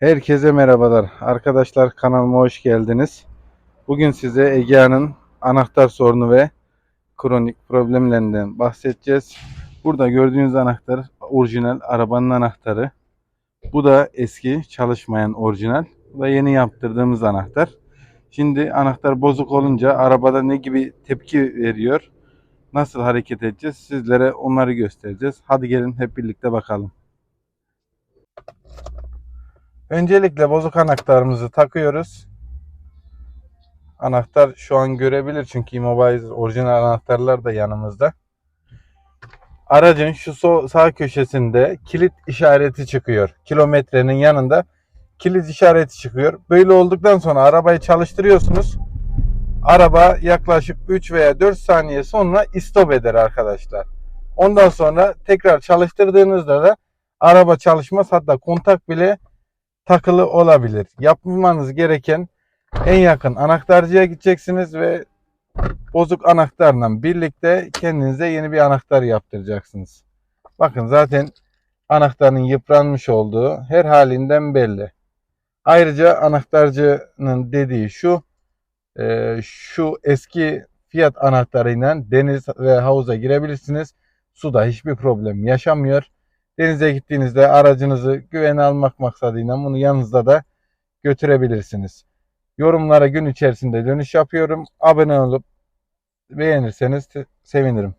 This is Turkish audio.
Herkese merhabalar. Arkadaşlar kanalıma hoş geldiniz. Bugün size Egea'nın anahtar sorunu ve kronik problemlerinden bahsedeceğiz. Burada gördüğünüz anahtar orijinal arabanın anahtarı. Bu da eski çalışmayan orijinal. Da yeni yaptırdığımız anahtar. Şimdi anahtar bozuk olunca arabada ne gibi tepki veriyor? Nasıl hareket edeceğiz? Sizlere onları göstereceğiz. Hadi gelin hep birlikte bakalım. Öncelikle bozuk anahtarımızı takıyoruz. Anahtar şu an görebilir çünkü Immobile orijinal anahtarlar da yanımızda. Aracın şu so- sağ köşesinde kilit işareti çıkıyor. Kilometrenin yanında kilit işareti çıkıyor. Böyle olduktan sonra arabayı çalıştırıyorsunuz. Araba yaklaşık 3 veya 4 saniye sonra istop eder arkadaşlar. Ondan sonra tekrar çalıştırdığınızda da araba çalışmaz hatta kontak bile takılı olabilir. Yapmanız gereken en yakın anahtarcıya gideceksiniz ve bozuk anahtarla birlikte kendinize yeni bir anahtar yaptıracaksınız. Bakın zaten anahtarın yıpranmış olduğu her halinden belli. Ayrıca anahtarcının dediği şu e, şu eski Fiat anahtarıyla deniz ve havuza girebilirsiniz. Suda hiçbir problem yaşamıyor. Denize gittiğinizde aracınızı güvene almak maksadıyla bunu yanınızda da götürebilirsiniz. Yorumlara gün içerisinde dönüş yapıyorum. Abone olup beğenirseniz sevinirim.